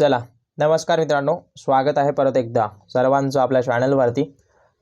चला नमस्कार मित्रांनो स्वागत आहे परत एकदा सर्वांचं आपल्या चॅनलवरती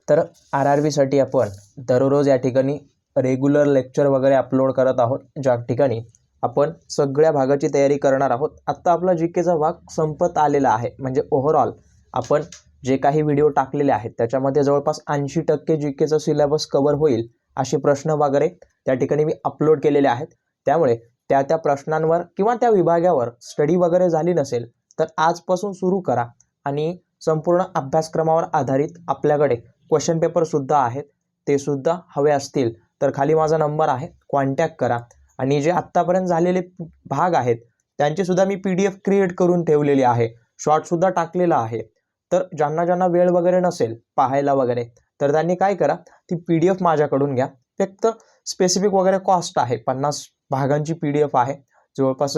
तर आर आर बीसाठी आपण दररोज या ठिकाणी रेग्युलर लेक्चर वगैरे अपलोड करत आहोत. ज्या ठिकाणी आपण सगळ्या भागाची तयारी करणार आहोत. आत्ता आपला जी केचा भाग संपत आलेला आहे. म्हणजे ओव्हरऑल आपण जे काही व्हिडिओ टाकलेले आहेत त्याच्यामध्ये जवळपास ऐंशी टक्के जी केचा सिलेबस कवर होईल असे प्रश्न वगैरे त्या ठिकाणी मी अपलोड केलेले आहेत. त्यामुळे त्या त्या प्रश्नांवर किंवा त्या विभागावर स्टडी वगैरे झाली नसेल तर आजपासून सुरू करा आणि संपूर्ण अभ्यासक्रमावर आधारित आपल्याकडे क्वेश्चन पेपरसुद्धा आहेत. ते सुद्धा हवे असतील तर खाली माझा नंबर आहे. कॉन्टॅक्ट करा. आणि जे आत्तापर्यंत झालेले भाग आहेत त्यांचीसुद्धा मी पी डी एफ क्रिएट करून ठेवलेली आहे. शॉर्टसुद्धा टाकलेला आहे. तर ज्यांना ज्यांना वेळ वगैरे नसेल पाहायला वगैरे तर त्यांनी काय करा ती पी डी एफ माझ्याकडून घ्या. फक्त स्पेसिफिक वगैरे कॉस्ट आहे. पन्नास भागांची पी डी एफ आहे. जवळपास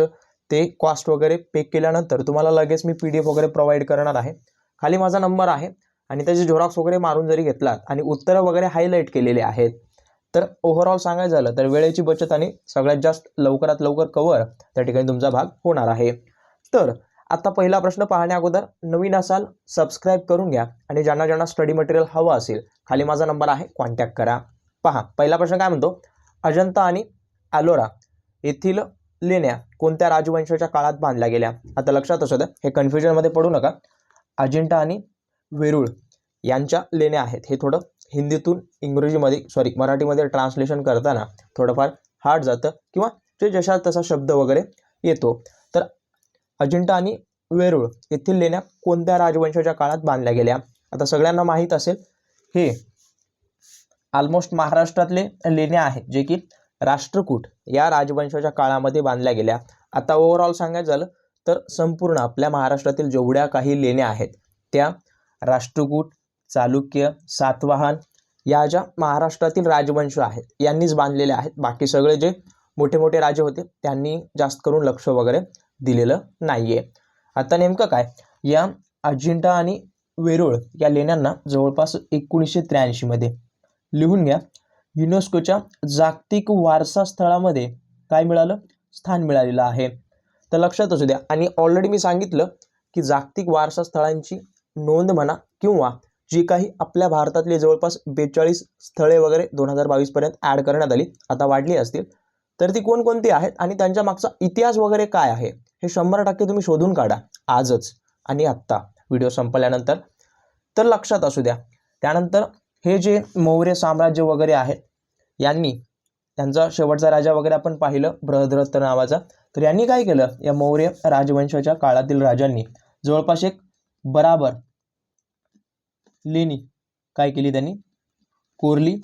ते कॉस्ट वगैरे पे केल्यानंतर तुम्हाला लगेच मी पी डी एफ वगैरे प्रोव्हाइड करणार आहे. खाली माझा नंबर आहे आणि त्याचे झेरॉक्स वगैरे मारून जरी घेतलात आणि उत्तरं वगैरे हायलाईट केलेले आहेत तर ओव्हरऑल सांगायचं झालं तर वेळेची बचत आणि सगळ्यात जास्त लवकरात लवकर कवर त्या ठिकाणी तुमचा भाग होणार आहे. तर आता पहिला प्रश्न पाहण्या अगोदर नवीन असाल सबस्क्राईब करून घ्या आणि ज्यांना ज्यांना स्टडी मटेरियल हवं असेल खाली माझा नंबर आहे कॉन्टॅक्ट करा. पहा पहिला प्रश्न काय म्हणतो? अजंता आणि ॲलोरा येथील लेण्या कोणत्या राजवंशाच्या काळात बांधल्या गेल्या? आता लक्षात असू द्या हे कन्फ्युजनमध्ये पडू नका. अजिंठा आणि वेरूळ यांच्या लेण्या आहेत. हे थोडं हिंदीतून इंग्रजीमध्ये सॉरी मराठीमध्ये ट्रान्सलेशन करताना थोडंफार हार्ड जातं किंवा जे जशा तसा शब्द वगैरे येतो. तर अजिंठा आणि वेरूळ येथील लेण्या कोणत्या राजवंशाच्या काळात बांधल्या गेल्या? आता सगळ्यांना माहीत असेल हे ऑलमोस्ट महाराष्ट्रातले लेण्या आहेत जे की राष्ट्रकूट या राजवंशाच्या काळामध्ये बांधल्या गेल्या. आता ओव्हरऑल सांगायचं झालं तर संपूर्ण आपल्या महाराष्ट्रातील जेवढ्या काही लेण्या आहेत त्या राष्ट्रकूट चालुक्य सातवाहन या ज्या महाराष्ट्रातील राजवंश आहेत यांनीच बांधलेल्या आहेत. बाकी सगळे जे मोठे मोठे राजे होते त्यांनी जास्त करून लक्ष वगैरे दिलेलं नाही आहे आता नेमकं काय? या अजिंठा आणि वेरूळ या लेण्यांना जवळपास एकोणीसशे त्र्याऐंशीमध्ये लिहून घ्या. युनेस्कोच्या जागतिक वारसा स्थळामध्ये काय मिळालं? स्थान मिळालेलं आहे. तर लक्षात असू द्या. आणि ऑलरेडी मी सांगितलं की जागतिक वारसा स्थळांची नोंद म्हणा किंवा जी काही आपल्या भारतातली जवळपास बेचाळीस स्थळे वगैरे दोन हजार बावीसपर्यंत ॲड करण्यात आली आता वाढली असतील तर ती कोणकोणती आहेत आणि त्यांच्या मागचा इतिहास वगैरे काय आहे? हे शंभर टक्के तुम्ही शोधून काढा आजच आणि आत्ता. व्हिडिओ संपल्यानंतर. तर लक्षात असू द्या. त्यानंतर हे जे मौर्य साम्राज्य वगैरे आहे यांनी त्यांचा शेवटचा राजा वगैरे आपण पाहिलं बृहद्रथ नावाचा. तर यांनी काय केलं? या मौर्य राजवंशाच्या काळातील राजांनी जवळपास एक बराबर लेणी काय केली त्यांनी? कोरली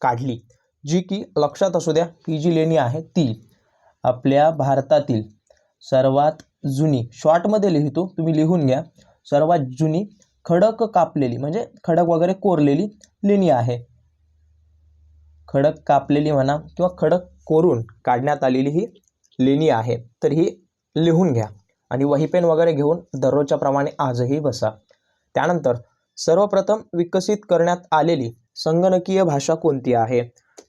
काढली जी की लक्षात असू द्या ही जी लेणी आहे ती आपल्या भारतातील सर्वात जुनी. शॉर्टमध्ये लिहितो तुम्ही लिहून घ्या. सर्वात जुनी खडक कापलेली म्हणजे खडक वगैरे कोरलेली लेणी आहे. खडक कापलेली म्हणा किंवा खडक कोरून काढण्यात आलेली ही लेणी आहे तर ही लिहून घ्या. आणि वही पेन वगैरे घेऊन दररोजच्या प्रमाणे आजही बसा. त्यानंतर सर्वप्रथम विकसित करण्यात आलेली संगणकीय भाषा कोणती आहे?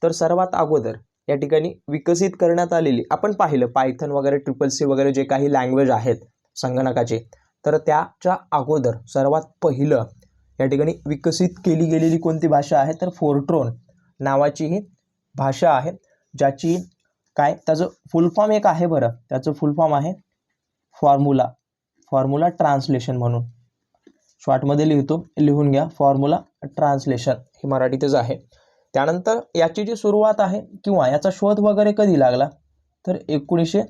तर सर्वात अगोदर या ठिकाणी विकसित करण्यात आलेली आपण पाहिलं पायथन वगैरे ट्रिपल सी वगैरे जे काही लँग्वेज आहेत संगणकाचे तर त्याच्या अगोदर सर्वात पहिलं या ठिकाणी विकसित केली गेलेली कोणती भाषा आहे? तर फोर्ट्रोन नावाची ही भाषा आहे ज्याची काय? त्याचं फुलफॉर्म एक आहे बरं. त्याचं फुलफॉर्म आहे फॉर्म्युला फॉर्म्युला ट्रान्सलेशन म्हणून. शॉर्टमध्ये लिहितो लिहून घ्या. फॉर्म्युला ट्रान्सलेशन हे मराठीतच आहे. त्यानंतर याची जी सुरुवात आहे किंवा याचा शोध वगैरे कधी लागला? तर एकोणीसशे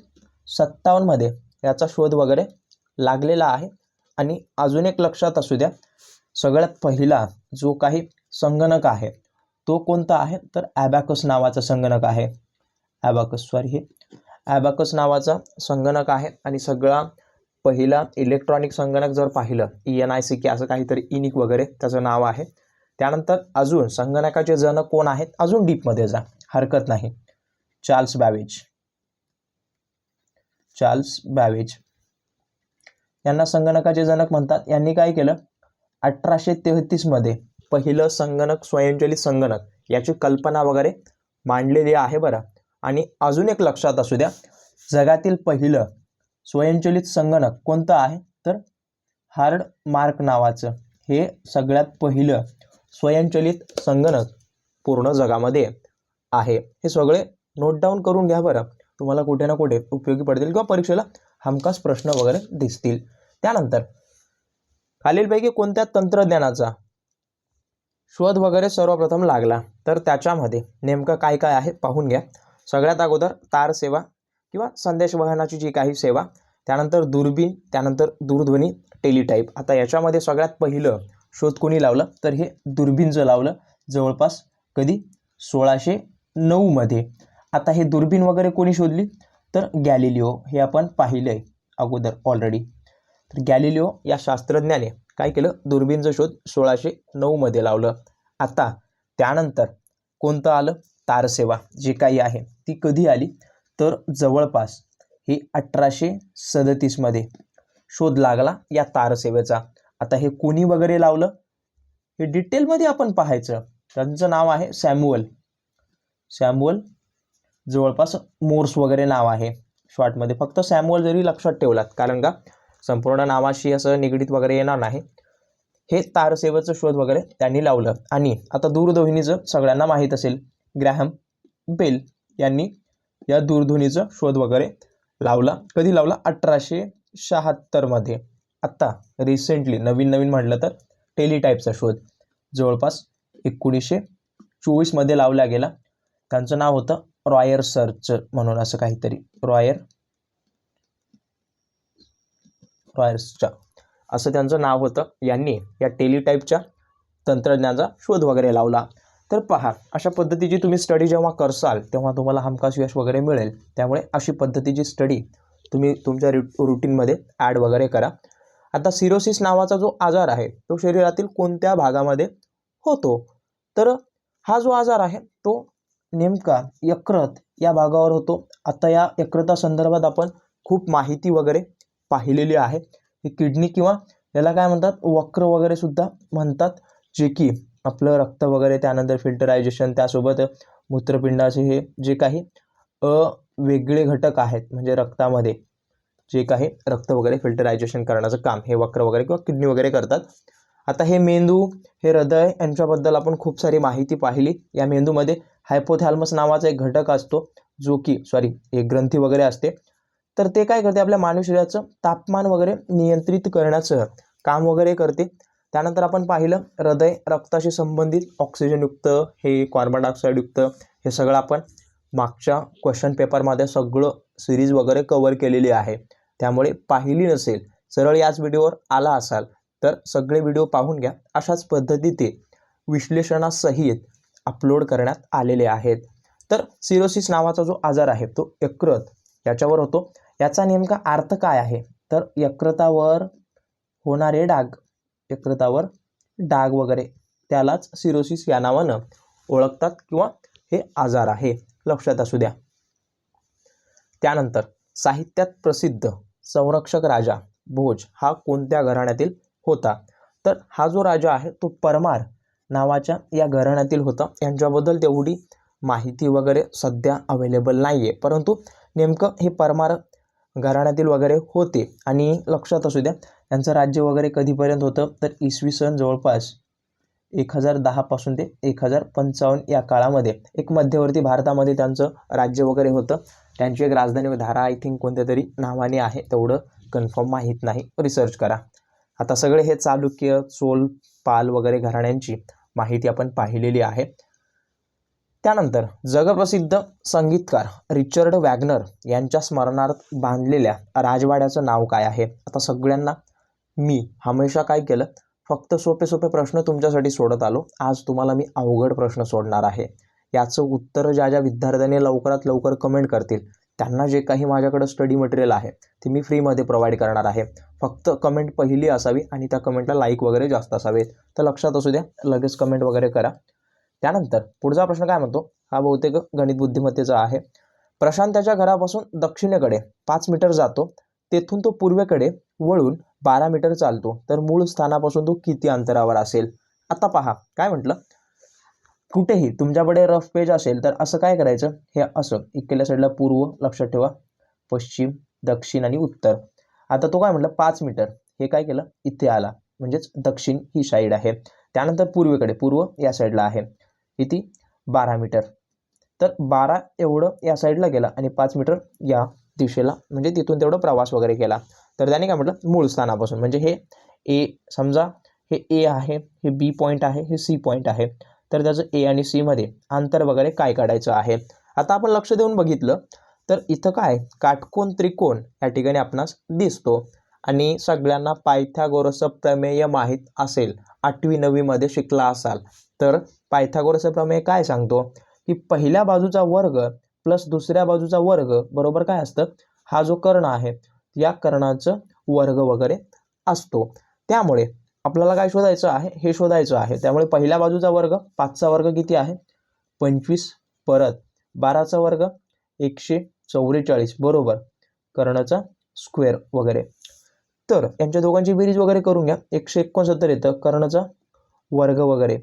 सत्तावन्नमध्ये याचा शोध वगैरे लागलेला आहे. आणि अजून एक लक्षात असू द्या सगळ्यात पहिला जो काही संगणक आहे तो कोणता आहे? तर ॲबॅकस नावाचा संगणक आहे. ॲबॅकस सॉरी हे ॲबॅकस नावाचा संगणक आहे. आणि सगळा पहिला इलेक्ट्रॉनिक संगणक जर पाहिलं E N I C K असं काहीतरी इनिक वगैरे त्याचं नाव आहे. त्यानंतर अजून संगणकाचे जनक कोण आहेत? अजून डीपमध्ये जा हरकत नाही. Charles Babbage. Charles Babbage. यांना संगणकाचे जनक म्हणतात. यांनी काय केलं? अठराशे तेहतीसमध्ये पहिलं संगणक स्वयंचलित संगणक याची कल्पना वगैरे मांडलेली आहे बरं. आणि अजून एक लक्षात असू द्या. जगातील पहिलं स्वयंचलित संगणक कोणतं आहे? तर हार्ड मार्क नावाचं हे सगळ्यात पहिलं स्वयंचलित संगणक पूर्ण जगामध्ये आहे. हे सगळे नोट डाऊन करून घ्या बरं. तुम्हाला कुठे ना कुठे उपयोगी पडतील किंवा परीक्षेला हमखास प्रश्न वगैरे दिसतील. त्यानंतर खालीलपैकी कोणत्या तंत्रज्ञानाचा शोध वगैरे सर्वप्रथम लागला? तर त्याच्यामध्ये नेमकं काय काय आहे पाहून घ्या. सगळ्यात अगोदर तार सेवा किंवा संदेश वहनाची जी काही सेवा त्यानंतर दुर्बीण त्यानंतर दूरध्वनी टेलिटाईप आता याच्यामध्ये सगळ्यात पहिलं शोध कोणी लावलं? तर हे दुर्बीणचं लावलं. जवळपास कधी? सोळाशे नऊमध्ये आता हे दुर्बीण वगैरे कोणी शोधली? तर गॅलिलिओ हे आपण पाहिलं आहे अगोदर ऑलरेडी तर गॅलिलिओ या शास्त्रज्ञाने काय केलं? दुर्बीणचं शोध सोळाशे नऊमध्ये लावलं. आता त्यानंतर कोणतं आलं? तारसेवा जी काही आहे ती कधी आली? तर जवळपास हे अठराशे सदतीसमध्ये शोध लागला या तारसेवेचा आता हे कोणी वगैरे लावलं? हे डिटेलमध्ये आपण पाहायचं. त्यांचं नाव आहे सॅम्युअल. सॅम्युअल जवळपास मोर्स वगैरे नाव आहे. शॉर्टमध्ये फक्त सॅम्युअल जरी लक्षात ठेवलात कारण का? संपूर्ण नावाशी असं निगडीत वगैरे येणार नाही. हे तारसेवेचं शोध वगैरे त्यांनी लावलं. आणि आता दूरध्वनीचं सगळ्यांना माहीत असेल ग्रॅहम बेल यांनी या दूरध्वनीचं शोध वगैरे लावला. कधी लावला? अठराशे शहात्तरमध्ये आत्ता रिसेंटली नवीन नवीन म्हटलं तर टेलिटाईपचा शोध. जवळपास एकोणीसशे चोवीसमध्ये लावला गेला. त्यांचं नाव होतं रॉयर सर्च म्हणून असं काहीतरी. रॉयर. रॉयर्सच्या. असं त्यांचं नाव होतं. यांनी या टेलिटाईपच्या तंत्रज्ञानाचा शोध वगैरे लावला. तर पहा अशा पद्धतीची तुम्ही स्टडी जेव्हा करसाल तेव्हा तुम्हाला हमखास यश वगैरे मिळेल. त्यामुळे अशी पद्धतीची स्टडी तुम्ही तुमच्या रु रुटीनमध्ये ॲड वगैरे करा. आता सिरोसिस नावाचा जो आजार आहे तो शरीरातील कोणत्या भागामध्ये होतो? तर हा जो आजार आहे तो नेमका यकृत या भागावर होतो. आता या यकृतासंदर्भात आपण खूप माहिती वगैरे पाहिलेली आहे. ही किडनी किंवा याला काय म्हणतात? वक्र वगैरे सुद्धा म्हणतात. जे की आपलं रक्त वगैरे त्यानंतर फिल्टरायझेशन त्यासोबत मूत्रपिंडाचे हे जे काही वेगळे घटक आहेत म्हणजे रक्तामध्ये जे काही रक्त वगैरे फिल्टरायझेशन करण्याचं काम हे वक्र वगैरे किंवा किडनी वगैरे करतात. आता हे मेंदू हे हृदय यांच्याबद्दल आपण खूप सारी माहिती पाहिली. या मेंदूमध्ये हायपोथॅल्मस नावाचा एक घटक असतो जो की सॉरी एक ग्रंथी वगैरे असते. तर ते काय करते आपल्या मानवी शरीराचं तापमान वगैरे नियंत्रित करण्याचं काम वगैरे करते. त्यानंतर आपण पाहिलं हृदय रक्ताशी संबंधित ऑक्सिजनयुक्त हे कार्बन डायऑक्साईडयुक्त हे सगळं आपण मागच्या क्वेश्चन पेपरमध्ये सगळं सिरीज वगैरे कवर केलेली आहे. त्यामुळे पाहिली नसेल सरळ याच व्हिडिओवर आला असाल तर सगळे व्हिडिओ पाहून घ्या. अशाच पद्धतीने विश्लेषणासहित अपलोड करण्यात आलेले आहेत. तर सिरोसिस नावाचा जो आजार आहे तो यकृत याच्यावर होतो. याचा नेमका अर्थ काय आहे? तर यकृतावर होणारे डाग यकृतावर डाग वगैरे त्यालाच सिरोसिस या नावानं ओळखतात किंवा हे आजार आहे. लक्षात असू द्या. त्यानंतर साहित्यात प्रसिद्ध संरक्षक राजा भोज हा कोणत्या घराण्यातील होता? तर हा जो राजा आहे तो परमार नावाच्या या घराण्यातील होतं. यांच्याबद्दल तेवढी माहिती वगैरे सध्या अवेलेबल नाही आहे परंतु नेमकं हे परमार घराण्यातील वगैरे होते. आणि लक्षात असू द्या त्यांचं राज्य वगैरे कधीपर्यंत होतं? तर इसवी सन जवळपास एक हजार दहापासून ते एक हजार पंचावन्न या काळामध्ये. एक मध्यवर्ती भारतामध्ये त्यांचं राज्य वगैरे होतं. त्यांची एक राजधानी धारा आय थिंक कोणत्या तरी नावाने आहे. तेवढं कन्फर्म माहीत नाही. रिसर्च करा. आता सगळे हे चालुक्य चोल पाल वगैरे घराण्यांची. माहिती आपण पाहिलेली आहे. त्यानंतर जगप्रसिद्ध संगीतकार रिचर्ड वॅग्नर यांच्या स्मरणार्थ बांधलेल्या राजवाड्याचं नाव काय आहे? आता सगळ्यांना मी हमेशा काय केलं? फक्त सोपे सोपे प्रश्न तुमच्यासाठी सोडत आलो. आज तुम्हाला मी अवघड प्रश्न सोडणार आहे. याचं उत्तर ज्या ज्या विद्यार्थ्यांनी लवकरात लवकर कमेंट करतील त्यांना जे काही माझ्याकडं स्टडी मटेरियल आहे ते मी फ्रीमध्ये प्रोव्हाइड करणार आहे. फक्त कमेंट पहिली असावी आणि त्या कमेंटला लाईक वगैरे जास्त असावेत. तर लक्षात असू द्या लगेच कमेंट वगैरे करा. त्यानंतर पुढचा प्रश्न काय म्हणतो? हा बहुतेक गणित बुद्धिमत्तेचा आहे. प्रशांत त्याच्या घरापासून दक्षिणेकडे पाच मीटर जातो. तेथून तो पूर्वेकडे वळून बारा मीटर चालतो. तर मूळ स्थानापासून तो किती अंतरावर असेल? आता पहा काय म्हटलं? कुठेही तुमच्याकडे रफ पेज असेल तर असं काय करायचं? हे असं इकडल्या साईडला पूर्व लक्षात ठेवा. पश्चिम दक्षिण आणि उत्तर. आता तो काय म्हटलं? पाच मीटर हे काय केलं? इथे आला. म्हणजेच दक्षिण ही साईड आहे. त्यानंतर पूर्वेकडे पूर्व या साईडला आहे. किती? बारा मीटर तर बारा एवढं या साईडला गेला आणि पाच मीटर या दिशेला म्हणजे तिथून तेवढं प्रवास वगैरे केला. तर त्याने काय म्हटलं? मूळ स्थानापासून. म्हणजे हे ए समजा हे ए आहे हे बी पॉईंट आहे हे सी पॉईंट आहे. तर त्याचं ए आणि सीमध्ये अंतर वगैरे काय काढायचं आहे? आता आपण लक्ष देऊन बघितलं तर इथं काय? काटकोन त्रिकोण या ठिकाणी आपणास दिसतो. आणि सगळ्यांना पायथागोरसचं प्रमेय माहीत असेल आठवी नववीमध्ये शिकला असाल तर पायथागोरसचं प्रमेय काय सांगतो? की पहिल्या बाजूचा वर्ग प्लस दुसऱ्या बाजूचा वर्ग बरोबर काय असतं? हा जो कर्ण आहे या कर्णाचं वर्ग वगैरे असतो. त्यामुळे आपल्याला काय शोधायचं आहे? हे शोधायचं आहे. त्यामुळे पहिल्या बाजूचा वर्ग पाचचा वर्ग किती आहे? पंचवीस. परत बाराचा वर्ग एकशे चौवेचाळीस. बरोबर. कर्णाचा स्क्वेअर वगैरे. तर यांच्या दोघांची बेरीज वगैरे करून घ्या. एकशे एकोणसत्तर येतं. कर्णचा वर्ग वगैरे.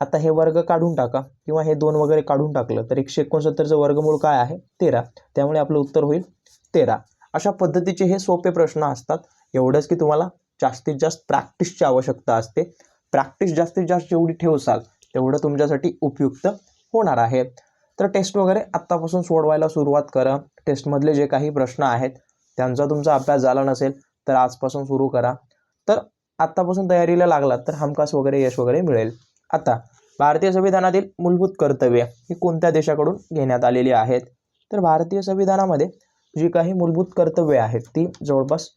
आता हे वर्ग काढून टाका. किंवा हे दोन वगैरे काढून टाकलं तर एकशे एकोणसत्तरचं वर्गमूळ काय आहे? तेरा. त्यामुळे आपलं उत्तर होईल तेरा. अशा पद्धतीचे हे सोपे प्रश्न असतात. एवढंच की तुम्हाला जास्तीत जास्त प्रॅक्टिसची आवश्यकता असते. प्रॅक्टिस जास्तीत जास्त जेवढी ठेवसाल तेवढं तुमच्यासाठी उपयुक्त होणार आहे. तर टेस्ट वगैरे आत्तापासून सोडवायला सुरुवात करा. टेस्टमधले जे काही प्रश्न आहेत त्यांचा तुमचा अभ्यास झाला नसेल तर आजपासून सुरू करा. तर आत्तापासून तयारीला लागलात तर हमखास वगैरे यश वगैरे मिळेल. आता भारतीय संविधानातील मूलभूत कर्तव्य ही कोणत्या देशाकडून घेण्यात आलेली आहेत? तर भारतीय संविधानामध्ये जी काही मूलभूत कर्तव्ये आहेत ती जवळपास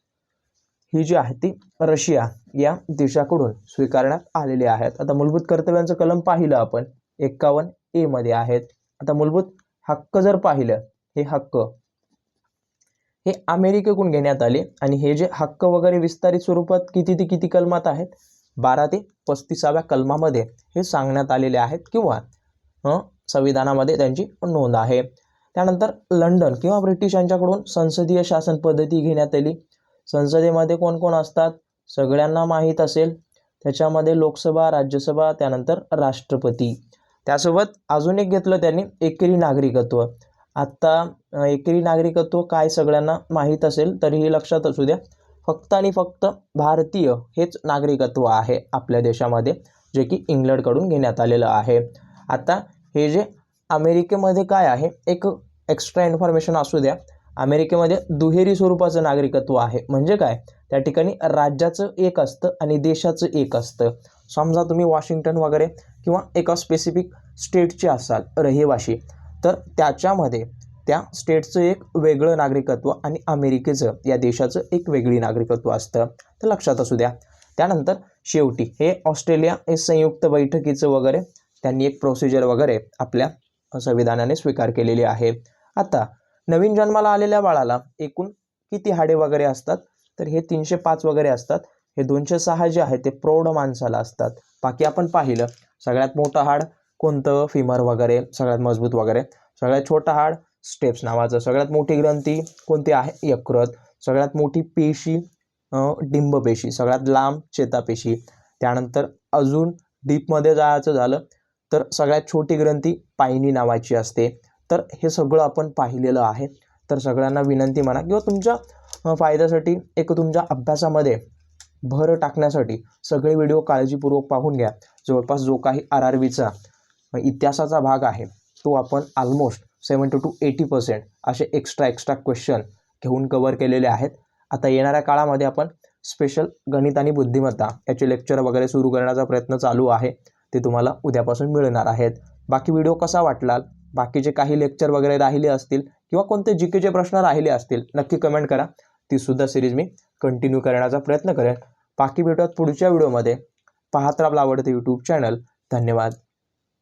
ही जी आहे ती रशिया या देशाकडून स्वीकारण्यात आलेली आहेत. आता मूलभूत कर्तव्यांचं कलम पाहिलं आपण. एक्कावन्न ए मध्ये आहेत. आता मूलभूत हक्क जर पाहिलं हे हक्क हे अमेरिकेकडून घेण्यात आले आणि हे जे हक्क वगैरे विस्तारित स्वरूपात किती ते किती कलमात आहेत? बारा ते पस्तीसाव्या कलमामध्ये हे सांगण्यात आलेले आहेत किंवा अं, संविधानामध्ये त्यांची नोंद आहे. त्यानंतर लंडन किंवा ब्रिटिशांच्याकडून संसदीय शासन पद्धती घेण्यात आली. संसदेमध्ये कोण कोण असतात सगळ्यांना माहीत असेल. त्याच्यामध्ये लोकसभा राज्यसभा त्यानंतर राष्ट्रपती. त्यासोबत अजून एक घेतलं त्यांनी एकेरी नागरिकत्व. आत्ता एकेरी नागरिकत्व काय सगळ्यांना माहीत असेल तरीही लक्षात असू द्या. फक्त आणि फक्त भारतीय हेच नागरिकत्व आहे आपल्या देशामध्ये जे की इंग्लंडकडून घेण्यात आलेलं आहे. आता हे जे अमेरिकेमध्ये काय आहे एक एक्स्ट्रा इन्फॉर्मेशन असू द्या. अमेरिकेमध्ये दुहेरी स्वरूपाचं नागरिकत्व आहे. म्हणजे काय? त्या ठिकाणी राज्याचं एक असतं आणि देशाचं एक असतं. समजा तुम्ही वॉशिंग्टन वगैरे किंवा एका स्पेसिफिक स्टेटचे असाल रहिवाशी तर त्याच्यामध्ये त्या स्टेटचं एक वेगळं नागरिकत्व आणि अमेरिकेचं या देशाचं एक वेगळी नागरिकत्व असतं. तर लक्षात असू द्या. त्यानंतर शेवटी हे ऑस्ट्रेलिया हे संयुक्त बैठकीचं वगैरे त्यांनी एक प्रोसिजर वगैरे आपल्या संविधानाने स्वीकार केलेली आहे. आता नवीन जन्माला आलेल्या बाळाला एकूण किती हाडे वगैरे असतात? तर हे तीनशे पाच वगैरे असतात. हे दोनशे सहा जे आहे ते प्रौढ माणसाला असतात. बाकी आपण पाहिलं सगळ्यात मोठं हाड कोणतं? फिमर वगैरे सगळ्यात मजबूत वगैरे. सगळ्यात छोटं हाड स्टेप्स नावाचं. सगळ्यात मोठी ग्रंथी कोणती आहे? यकृत. सगळ्यात मोठी पेशी डिंबपेशी सगळ्यात लांब चेतापेशी त्यानंतर अजून डीपमध्ये जायचं झालं तर सगळ्यात छोटी ग्रंथी पायनी नावाची असते. तर हे सगळं आपण पाहिलेलं आहे. तर सगळ्यांना विनंती म्हणा किंवा तुमच्या फायद्यासाठी एक तुमच्या अभ्यासामध्ये भर टाकण्यासाठी सगळे व्हिडिओ काळजीपूर्वक पाहून घ्या. जवळपास जो काही आर आर व्हीचा इतिहासाचा भाग आहे तो आपण almost seventy two eighty percent असे एक्स्ट्रा एक्स्ट्रा क्वेश्चन घेऊन कवर केलेले आहेत. आता येणाऱ्या काळामध्ये आपण स्पेशल गणित आणि बुद्धिमत्ता याचे लेक्चर वगैरे सुरू करण्याचा प्रयत्न चालू आहे. ते तुम्हाला उद्यापासून मिळणार आहेत. बाकी व्हिडिओ कसा वाटला बाकीचे काही लेक्चर वगैरे राहिले असतील किंवा कोणते जी केचे प्रश्न राहिले असतील नक्की कमेंट करा. ती सुद्धा सिरीज मी कंटिन्यू करण्याचा प्रयत्न करेन. बाकी भेटूयात पुढच्या व्हिडिओमध्ये पाहत राहा आवडते यूट्यूब चॅनल धन्यवाद.